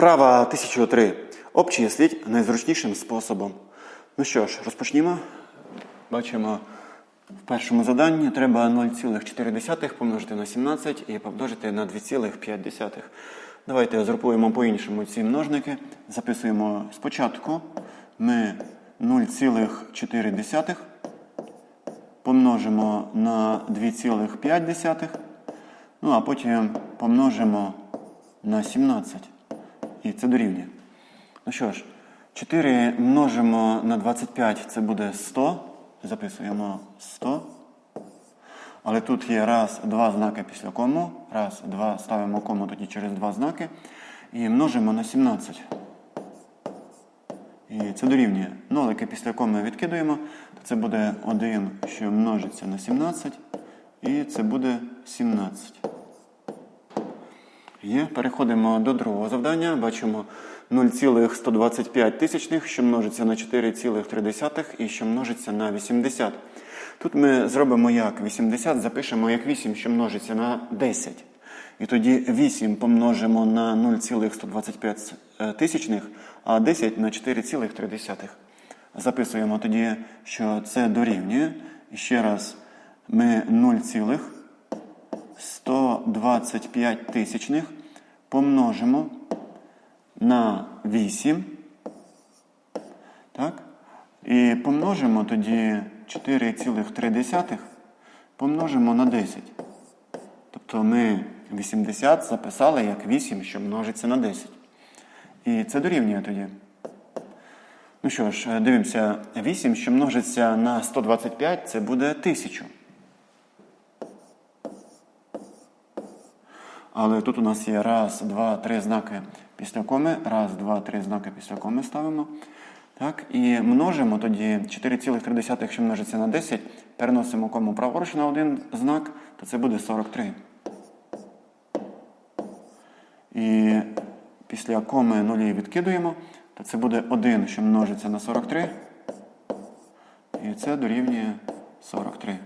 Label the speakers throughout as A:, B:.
A: Вправа 1003. Обчисліть найзручнішим способом. Ну що ж, розпочнімо. Бачимо, в першому заданні треба 0,4 помножити на 17 і помножити на 2,5. Давайте згрупуємо по-іншому ці множники. Записуємо спочатку. Ми 0,4 помножимо на 2,5. Ну, а потім помножимо на 17. І це дорівнює. Ну що ж, 4 множимо на 25, це буде 100. Записуємо 100. Але тут є раз, два знаки після кому. Раз, два, ставимо кому тоді через два знаки. І множимо на 17. І це дорівнює. Нолики після коми відкидуємо. То це буде 1, що множиться на 17. І це буде 17. Є. Переходимо до другого завдання. Бачимо 0,125 тисячних, що множиться на 4,3 і що множиться на 80. Тут ми зробимо як 80, запишемо як 8, що множиться на 10. І тоді 8 помножимо на 0,125 тисячних, а 10 на 4,3. Записуємо тоді, що це дорівнює. І ще раз, ми 0,125 тисячних помножимо на 8. Так? І помножимо тоді 4,3 помножимо на 10. Тобто ми 80 записали як 8, що множиться на 10. І це дорівнює тоді. Ну що ж, дивимося, 8, що множиться на 125, це буде 1000. Але тут у нас є раз, два, три знаки після коми. Раз, два, три знаки після коми ставимо. Так, І множимо тоді 4,3, що множиться на 10, переносимо кому праворуч на один знак, то це буде 43. І після коми нулі відкидуємо, то це буде 1, що множиться на 43. І це дорівнює 43.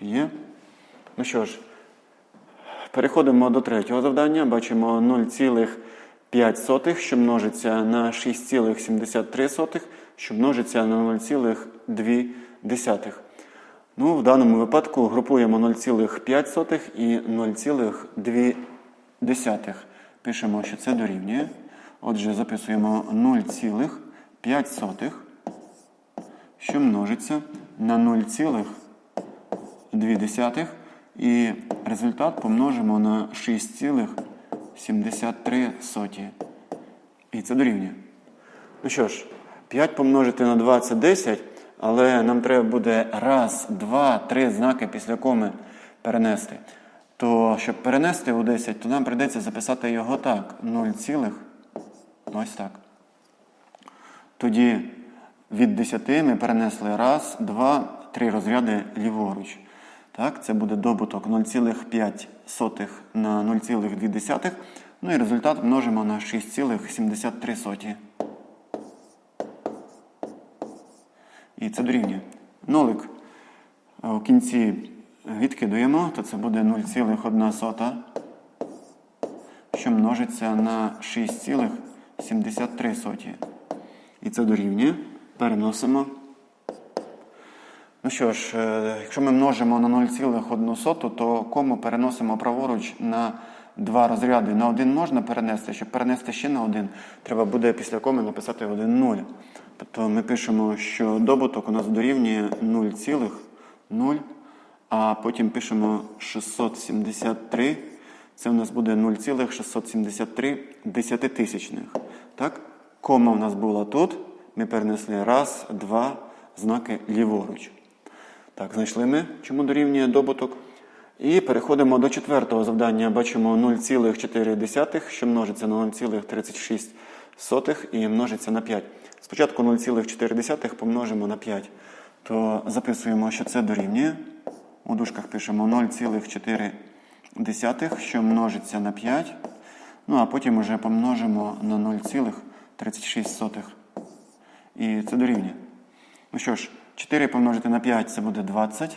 A: Є. Ну що ж, переходимо до третього завдання. Бачимо 0,5, що множиться на 6,73, що множиться на 0,2. Ну, в даному випадку групуємо 0,5 і 0,2. Пишемо, що це дорівнює. Отже, записуємо 0,5, що множиться на 0,2. І результат помножимо на 6,73. І це дорівнює. Ну що ж, 5 помножити на 2 це 10, але нам треба буде раз, два, три знаки після коми перенести. То щоб перенести у 10, то нам прийдеться записати його так. 0, ось так. Тоді від 10 ми перенесли раз, два, три розряди ліворуч. Так, Це буде добуток 0,5 на 0,2. Ну і результат множимо на 6,73. І це дорівнює. Нолик у кінці відкидуємо, то це буде 0,1, що множиться на 6,73. І це дорівнює. Переносимо. Ну що ж, якщо ми множимо на 0,1, то кому переносимо праворуч на два розряди. На один можна перенести, щоб перенести ще на один, треба буде після коми написати 1 0. Тобто ми пишемо, що добуток у нас дорівнює 0,0, а потім пишемо 673. Це у нас буде 0,673 десятитисячних. Так? Кома у нас була тут. Ми перенесли раз, два знаки ліворуч. Так, знайшли ми, чому дорівнює добуток. І переходимо до четвертого завдання. Бачимо 0,4, що множиться на 0,36 і множиться на 5. Спочатку 0,4 помножимо на 5. То записуємо, що це дорівнює. У дужках пишемо 0,4, що множиться на 5. Ну, а потім вже помножимо на 0,36. І це дорівнює. Ну що ж, 4 помножити на 5 це буде 20.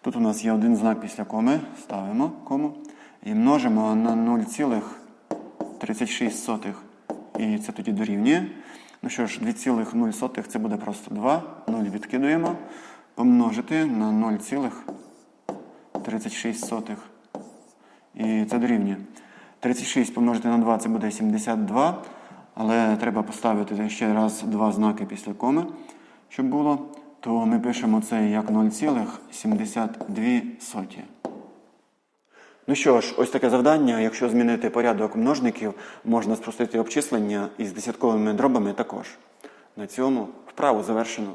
A: Тут у нас є один знак після коми. Ставимо кому. І множимо на 0,36. І це тоді дорівнює. Ну що ж, 2,0 це буде просто 2. 0 відкидуємо. Помножити на 0,36. І це дорівнює. 36 помножити на 2 це буде 72. Але треба поставити ще раз два знаки після коми, щоб було. То ми пишемо це як 0,72. Ну що ж, ось таке завдання. Якщо змінити порядок множників, можна спростити обчислення із десятковими дробами також. На цьому вправу завершено.